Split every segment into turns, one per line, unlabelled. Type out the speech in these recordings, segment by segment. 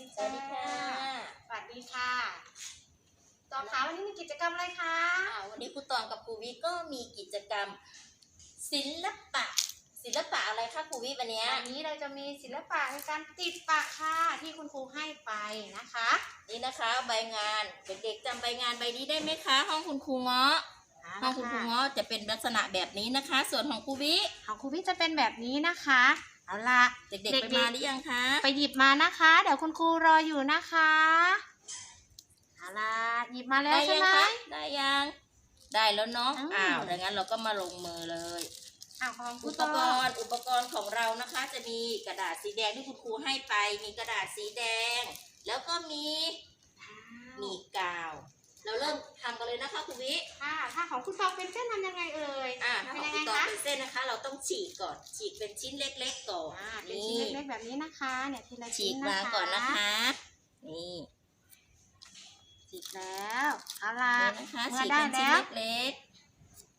สวัสดีค่ะ สวัสดีค่ะต่
อคะวันนี้
มีกิจกรรมอะไร
คะวันนี้ครูตองกับครูวิก็มีกิจกรรม ศิลปะ ศิลปะอะไรคะครูวิวันนี้
วันนี้เราจะมีศิลปะในการติดปะค่ะที่คุณครูให้ไปนะคะ
นี่นะคะใบงานเด็กๆจำใบงานใบนี้ได้ไหมคะ ห้องคุณครูเงาะห้องคุณครูเงาะจะเป็นลักษณะแบบนี้นะคะ ส่วนของครูวิ
ของครูวิจะเป็นแบบนี้นะคะ เอาละ
เด็ก
เด็
ๆ
กๆ
ไปมาหรือยังคะ
ไปหยิบมานะคะ เดี๋ยวคุณครูรออยู่นะคะเอาละหยิบมาแล้ว
ได้
ใช่
ยัง
ไหม
คะได้ยังได้แล้วเนาะ
อ้าว
อ้าวดังนั้นเราก็มาลงมือเลย
อ้าวของครู
อุป
ต่อก
รณ์อุปกรณ์ของเรานะคะ จะมีกระดาษสีแดงที่คุณครูให้ไป มีกระดาษสีแดง แล้วก็มีมีกาว เราเริ่มทำกันเลยนะคะคุณวิ
ค่ะถ้าของคุณตองเป็นเส้นทำยังไงเอ่ย
อ่าถ้า
เป็น
ของ
ยังไง
คุณตอง
คะ
เป็นเส้นนะคะ เราต้องฉีกก่อน ฉีกเป็นชิ้นเล็ก ๆ ก่อน
อ่าเป็น
นี่
ชิ้นเล็กๆแบบนี้นะคะ เนี่ยทีละ
ฉี
ชิ้น
ก
นะคะ
วางก่อนนะคะ นี่
ฉีกแล้วเอาละ
นี่นะคะ
เมื่อ
ฉีก
ได้
เป็นชิ้น
แล้ว
เล็ก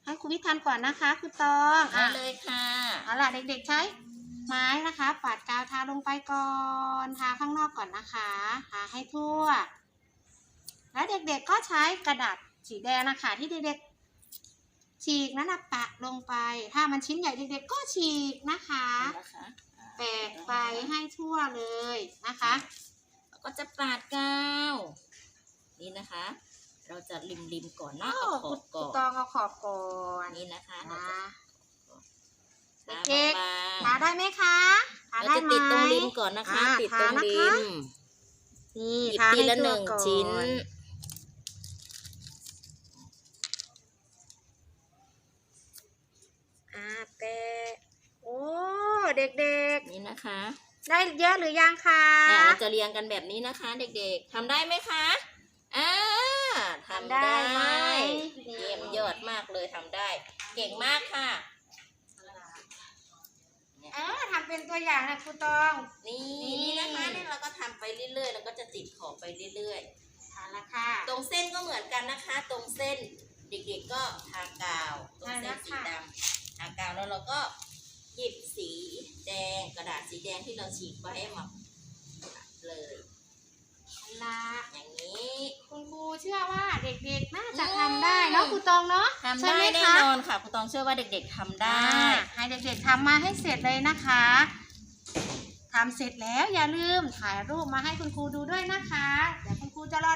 ให้คุณวิทย์ทำก่อนนะคะคุณตอง
ๆได้
อะ
เลยค่ะ
เอาล่ะเด็กๆใช้ไม้นะคะ ปาดกาวทาลงไปก่อน ทาข้างนอกก่อนนะคะ ทาให้ทั่วแล้ว เด็กๆก็ใช้กระดาษสีแดงนะคะที่เด็กๆฉีกนั่นนะปะลงไป ถ้ามันชิ้นใหญ่เด็กๆก็ฉีกนะคะ
นี่นะคะอ่า
แปะไปให้ทั่วเลยนะคะ
แล้วก็จะปาดกาวนี่นะคะ เราจะริมๆก่อนเนาะเอาขอบก่
คุณ
อน
ตองเอาขอบก่อน
นี่นะคะเรา
นะ
จะ
เด็ก
บาง
ทาได้ไหมคะทา
ๆเรา
ได้
จะ
ไหม
ติดตรงริมก่อนนะคะ
อ่า
ติดตรง
ทานะคะ
ริม
นี่
หยิบ
ทา
ที
ให้
ละห
ทั่ว
นึ่ง
ก่อน
ชิ้น
อ่าแปะโอ้ เด็ก
นี่นะคะ
ๆ ได้เยอะหรือยังคะ
อะเราจะเรียงกันแบบนี้นะคะ เด็กๆทำได้ไหมคะอ่าทำได้
ไหม
เยี่ยมยอดมากเลยทำได้ เก่งมากค่ะ
อ่าทำเป็นตัวอย่างนะครูตอง
นี่
นี่
นี่นะคะนี่เราก็ทำไปเรื่อยๆ แล้วก็จะติดขอบไปเรื่อย
เอาละค่ะ
ๆ ตรงเส้นก็เหมือนกันนะคะ ตรงเส้นเด็กๆก็ทากาว ตรงเส้นสีดำทากาวแล้วเราก็ หยิบสีแดงกระดาษสีแดงที่เราฉีกไว้มาเลย
เอาละ
อย่างนี้
คุณครูเชื่อว่าเด็กๆน่าจะทำได้เนาะครูตองเนาะ
ทำ
ใช่
ได้
ไหม
แน่
คะ
นอนค่ะครูตองเชื่อว่าเด็กๆทำได้
อ่าให้เด็กๆทำมาให้เสร็จเลยนะคะทำเสร็จแล้วอย่าลืมถ่ายรูปมาให้คุณครูดูด้วยนะคะเดี๋ยวคุณครูจะรอ